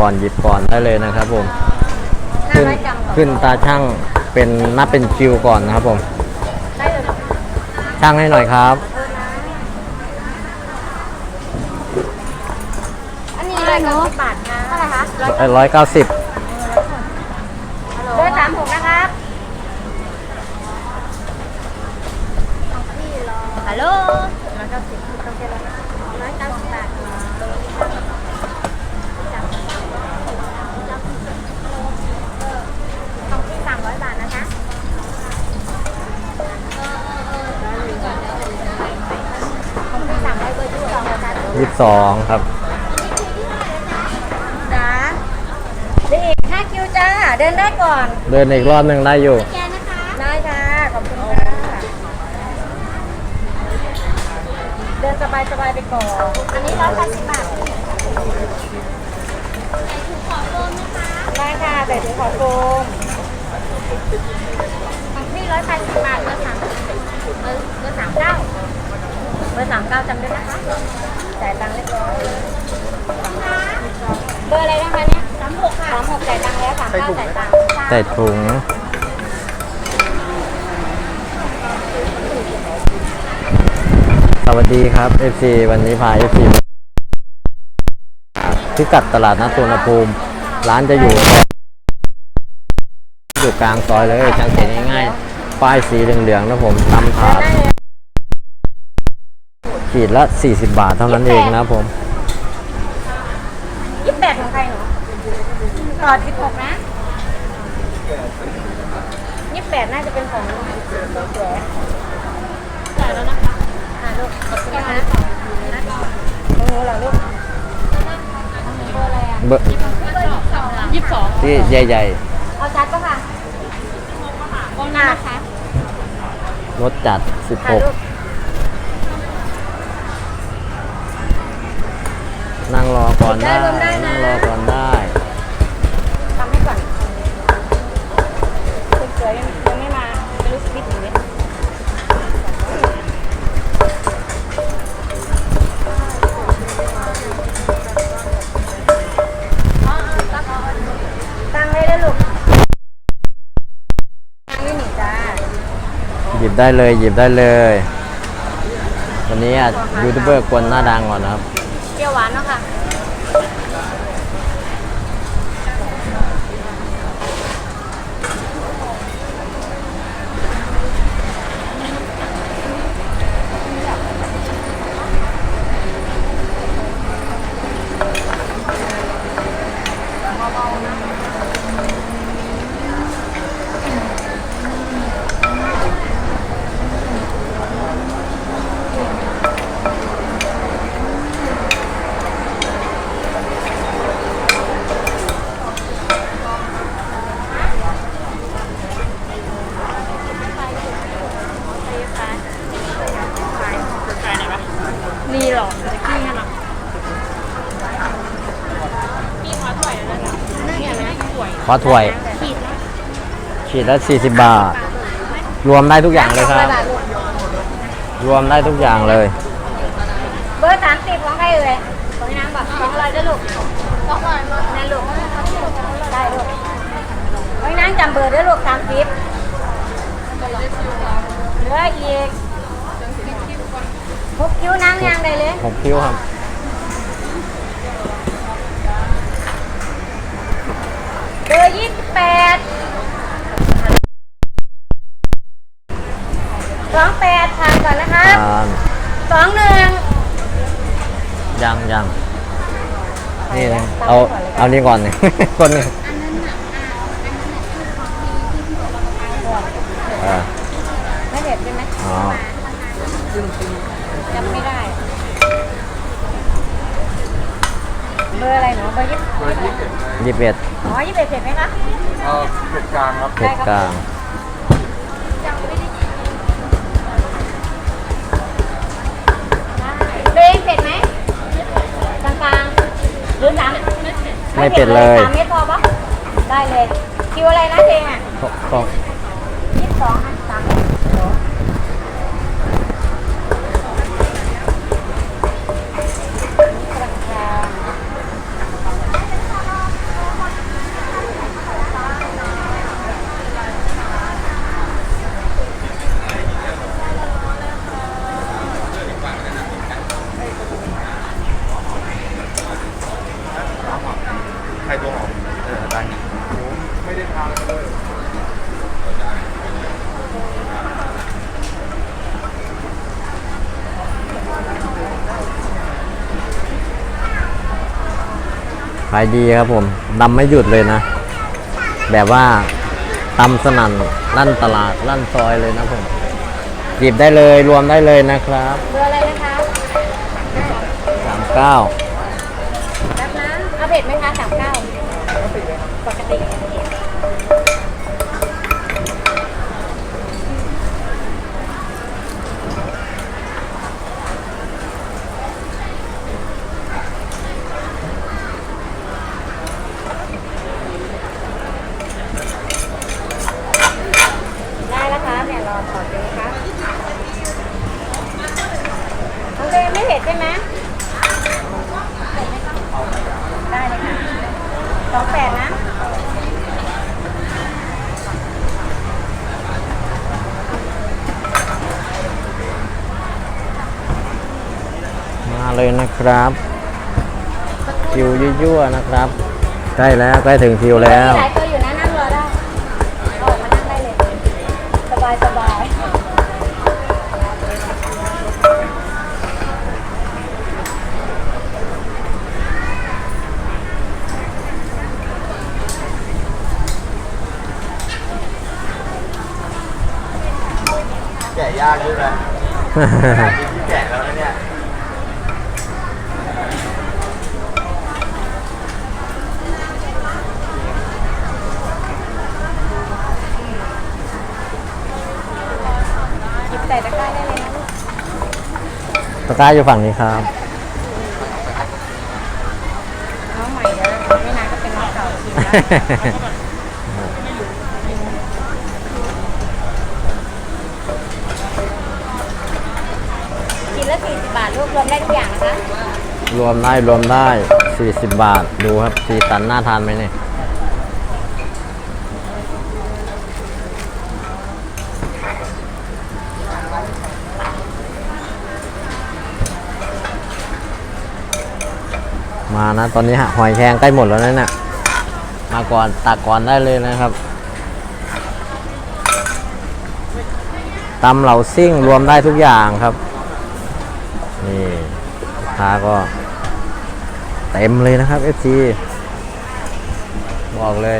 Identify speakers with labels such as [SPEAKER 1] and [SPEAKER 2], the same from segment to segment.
[SPEAKER 1] ก่อนหยิบก่อนได้เลยนะครับผม
[SPEAKER 2] ห้า
[SPEAKER 1] ขึ้น
[SPEAKER 2] ร้อยกรัมก่อน
[SPEAKER 1] ขึ้นตาช่างเป็นนับเป็นคิวก่อนนะครับผม
[SPEAKER 2] ได้เลย
[SPEAKER 1] ช่างให้หน่อยครับ
[SPEAKER 2] อันนี้ร้อยเก้าสิบบาทนะเท่าไหร่คะร้อย
[SPEAKER 1] ร้อยเก้าสิบ
[SPEAKER 2] เบอร์สามหกนะครับฮัลโหลร้อยเก้าสิบต้องเจอแล้วนะร้อยเก้าสิบบาท
[SPEAKER 1] สิบสองครับ
[SPEAKER 2] จ้าเด็กห้าคิวจ้า เดินได้ก่อน
[SPEAKER 1] เดินอีกรอบหนึ่งได้อยู่
[SPEAKER 2] แกนะคะ ได้ค่ะ ขอบคุณค่ะเดินสบายสบายๆไปก่อน อันนี้ร้อยแปดสิบบาทได้ค่ะใส่ถุงขอโฟมของพี่ร้อยแปดสิบบาทเบอร์สามเบอร์เบอร์สามเก้าเบ อร์สามเก้าจำได้นะคะจ่ายตังค์เรียบร้อยเบอร์อะไรนะคะเนี่ยสามหกค่ะสามหกจ่ายตังค์แล้วสามเก้าจ่ายตังค์
[SPEAKER 1] ใส่ถุงสวัสดีครับ FC วันนี้พา FC พิกัดตลาดนัดสุวรรณภูมิ ร้านจะอยู่ อยู่กลางซอยเลยสังเกตง่ายๆป้ายสีเหลืองๆนะผมตำถาด ขีดละ 40 บาทเท่านั้นเองนะครับผม
[SPEAKER 2] ยี่สิบแปดของใครหนูต่อสิบหกนะยี่สิบแปดน่าจะเป็นของตัวสวยจ่ายแล้วนะคะอ่าลูกขอบคุณนะคะของหนูเหรอลูกเบอร์อะไรอะ
[SPEAKER 1] เบอร์
[SPEAKER 2] ยี่สิบสอง
[SPEAKER 1] ที่ใหญ่
[SPEAKER 2] เอาจัดปะค่ะกองน้ำค่ะ
[SPEAKER 1] ๆ รถจัด
[SPEAKER 2] ค่ะลูก
[SPEAKER 1] 16 นั่งรอก่อนได้นั่งรอก่อนได้
[SPEAKER 2] ทำให้ก่อนคนสวยยังยังไม่มาไม่รู้สวิตช์หรือไม่ตั้งเลยได้ลูกตั้งนี่หนีจ้า
[SPEAKER 1] หยิบได้เลยหยิบได้เลย วันนี้อะยูทูบเบอร์กวนหน้าดังก่อนนะครับ
[SPEAKER 2] เป รี้ยวหวานเนาะค่ะ มีหรอจะกี้ให้หรอพี่ขอถ้วยแล้วนะเนี่ยนะถ้วย
[SPEAKER 1] ข อถ้วย
[SPEAKER 2] ขีดนะ
[SPEAKER 1] ขีดละ40 บาท รวมได้ทุกอย่างเลยครับ รวมได้ทุกอย่างเลย
[SPEAKER 2] เบอร์สามสิบของใครเอ่ยของน้ำบอกของอะไรได้ลูกของอะไรนั่นลูกได้ลูกของน้ำจำเบอร์ได้ลูกสามสิบเหลืออีกหกคิ้วน้ำยางได้เลย
[SPEAKER 1] 6คิ้วครับ
[SPEAKER 2] เบอร์ยี่สิบแปดสองแปดผ่านก่อนนะครับ
[SPEAKER 1] อ่า
[SPEAKER 2] สองหนึ่ง
[SPEAKER 1] ยังยังนี่นะเอาเอานี่ก่อนเนี่ยคนหนึงอ่า
[SPEAKER 2] ไม่เด็ดใช่ไหม
[SPEAKER 1] อ๋อ
[SPEAKER 2] จำไม่ได้ เบอร์อะไรหนูเบอร์ยี่สิบ
[SPEAKER 1] ยี่สิบเอ็ด
[SPEAKER 2] อ๋อยี่สิบเอ็ดเสร็จไหมคะ
[SPEAKER 3] เอ่อเผ็ดกลางครับ
[SPEAKER 1] เผ็ดกลาง
[SPEAKER 2] ตัวเองเผ็ดไหมกลางกลางๆหรือสาม
[SPEAKER 1] ไม่เผ็ดเลย
[SPEAKER 2] สามเม็ดพอปะได้เลยคิวอะไรนะเจงอะ
[SPEAKER 1] สอง
[SPEAKER 2] ยี่สิบสองอันสามเม็ดโหกลางๆ
[SPEAKER 1] ขายดีครับผมดำไม่หยุดเลยนะ แบบว่าตำสนั่นลั่นตลาดลั่นซอยเลยนะผมหยิบได้เลยรวมได้เลยนะครับ
[SPEAKER 2] เบอร์อะไรนะคะ
[SPEAKER 1] สามเก้า
[SPEAKER 2] แป๊บนะเอาเผ็ดไหมคะสามเก้าปกติ ได้แล้วครับเนี่ยรอถอดเลยครับน้องเจไม่เผ็ดใช่ไหมเผ็ดไหมครับได้เลยค่ะสองแปดนะ
[SPEAKER 1] มาเลย นะครับคิวยั่วๆนะครับใกล้แล้วใกล้ถึงคิวแล้ว
[SPEAKER 2] มีหลายตัวอยู่นะนั่งรอได้ออกมานั่งได้เลย สบายสบาย
[SPEAKER 3] แกะยากด้วยนะที่แกะแล้วนะเนี่ย
[SPEAKER 2] หยิบใส่ตะกร้าได้เลยนะลูก
[SPEAKER 1] ตะกร้าอยู่ฝั่งนี้ครับ
[SPEAKER 2] น้องใหม่เดี๋ยวไม่นานก็เป็นน้องเก่ากินแล้วกินละสี่สิบบาทลูกรวมได้ทุกอย่างนะคะ
[SPEAKER 1] รวมได้รวมได้ 40 บาท ดูครับสีสันน่าทานไหมเนี่ย มานะ ตอนนี้หอยแครงใกล้หมดแล้วนะเนี่ย มาก่อนตักก่อนได้เลยนะครับตำเหลาซิ่งรวมได้ทุกอย่างครับ นี่ค้าก็เต็มเลยนะครับ FG บอกเลย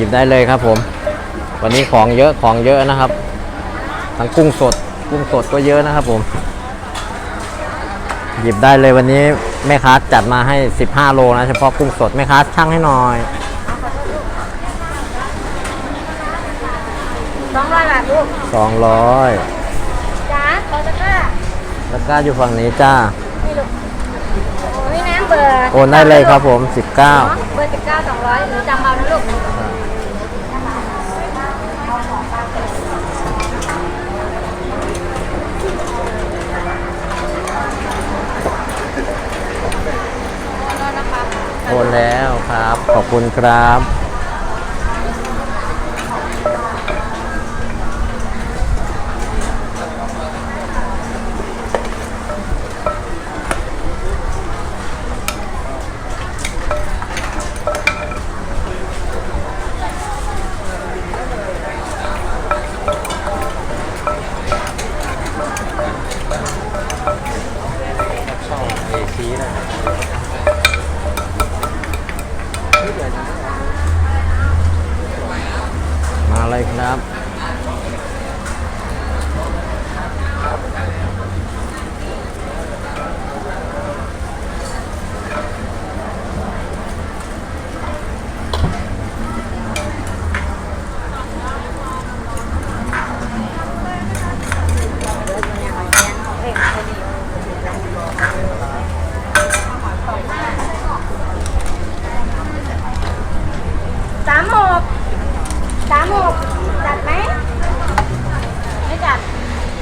[SPEAKER 2] ยิบได้เลยค
[SPEAKER 1] รับผม วันนี้ของเยอะของเยอะนะครับ ทั้งกุ้งสด กุ้งสดก็เยอะนะครับผม หยิบได้เลยวันนี้แม่ค้าจัดมาให้ 15 โลนะเฉพาะกุ้งสดแม่ค้าช่างให้หน่อย
[SPEAKER 2] สองร้อยบาทลูก
[SPEAKER 1] 200
[SPEAKER 2] จ้าขอตะกร้า
[SPEAKER 1] แล้วก็อยู่ฝั่งนี้จ้า
[SPEAKER 2] นี่ลูกโอ้ยน้ำเบอร์
[SPEAKER 1] โอนได้เลยครับผม
[SPEAKER 2] เนาะ
[SPEAKER 1] 19
[SPEAKER 2] เบอร์สิบเก้าสองร้อยหนูจำเอานะลูก
[SPEAKER 1] คนแล้วครับ ขอบคุณครับ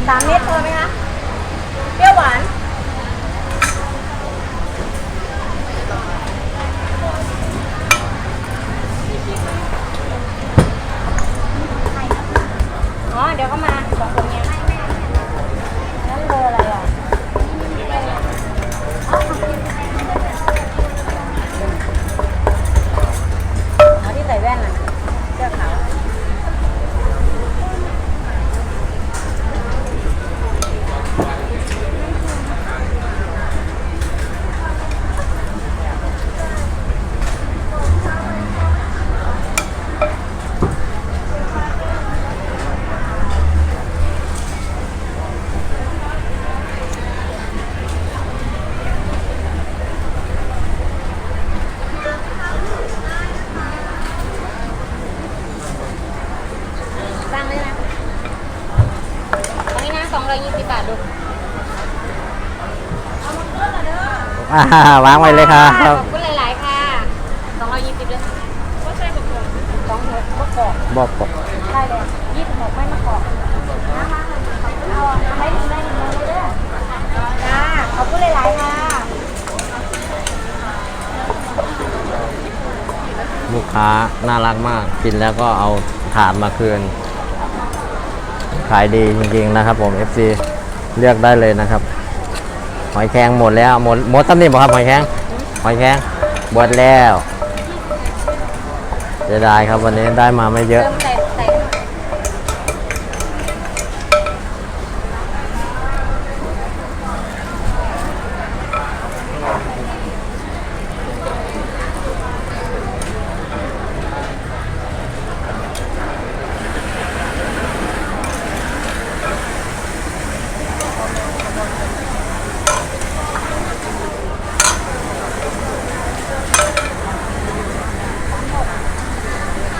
[SPEAKER 1] สามเม็ดพอไหมคะเปรี้ยวห
[SPEAKER 2] วานอ๋อเดี๋ยวก็มาบอกคนเนี้ยนั่นเบอร์อะไรอะเอาที่ใส่แว่นอะ ร้อยยี่สิบบาทลูก
[SPEAKER 1] อ่าวางไว้เลยครั
[SPEAKER 2] ขบอบคุณหลาย ๆ ค่ะสองร้อยยี่สิบเลยก็ใช่ประกอบสองหกประกอบ
[SPEAKER 1] บอกบอก
[SPEAKER 2] ได้เลยยี่สิบหกไม่มระกอบนะคะเลยเอาให้ถึงได้ถึงเลยเด้อจ้าขอบคุณหลาย ๆ ค่ะ
[SPEAKER 1] ลูกค้าน่ารักมาก กินแล้วก็เอาถาดมาคืน ขายดีจริงๆนะครับผม FC เลือกได้เลยนะครับ หอยแครงหมดแล้วหมดหมดตั้งนี่บ่ครับหอยแครงหอยแครงหมดแล้วจะได้ครับวันนี้ได้มาไม่เยอะ
[SPEAKER 2] เติมใส่ใส่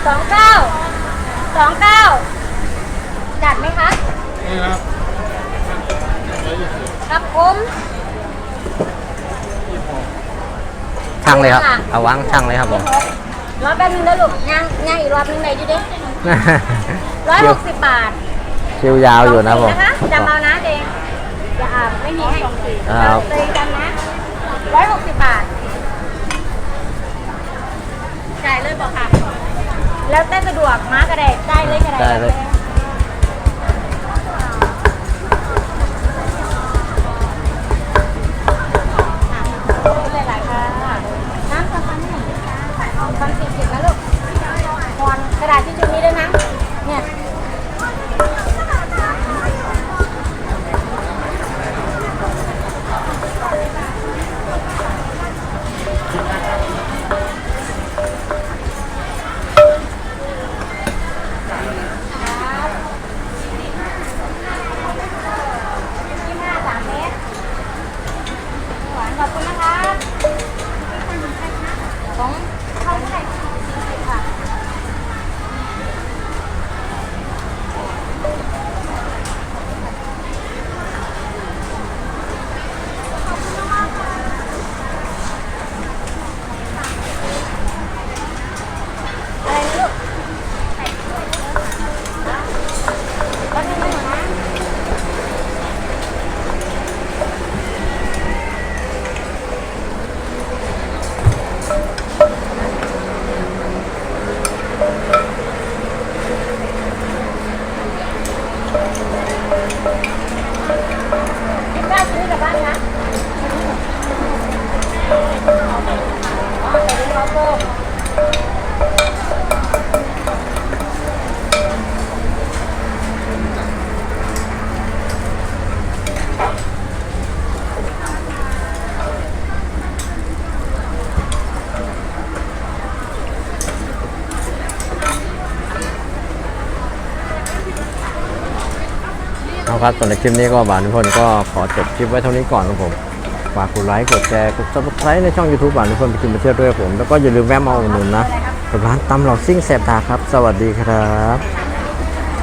[SPEAKER 2] สองเก้า สองเก้า จัดไหมคะ
[SPEAKER 3] นี่ครับ
[SPEAKER 2] ครับผม
[SPEAKER 1] ช่างเลยครับ เอาวางช่างเลยครับผม
[SPEAKER 2] รอบแป๊บนึงนะลูกย่างย่างอีกรอบนึงไหนอยู่เด้ร้อยหกสิบบาท
[SPEAKER 1] คิวยาวอยู่นะผม
[SPEAKER 2] นะคะจำเอานะเดงอย่าอ่าไม่มีให้
[SPEAKER 1] ครับ
[SPEAKER 2] เตยจำนะร้อยหกสิบบาทจ่ายเลยบอกค่ะ แล้วแต่สะดวกมากระเดกได้เลยกระเดก
[SPEAKER 1] ได้
[SPEAKER 2] ครับส่วนใน
[SPEAKER 1] คลิปนี้ก็บานทุกคนก็ขอจบคลิปไว้เท่านี้ก่อนครับผมฝากกดไลค์กดแชร์กด subscribe ในช่อง YouTube บานทุกคนไปกินไปเที่ยวด้วยผม แล้วก็อย่าลืมแวะมาอุดหนุนนะร้านตำเหล่าซิ่งแสบตาครับ สวัสดีครับ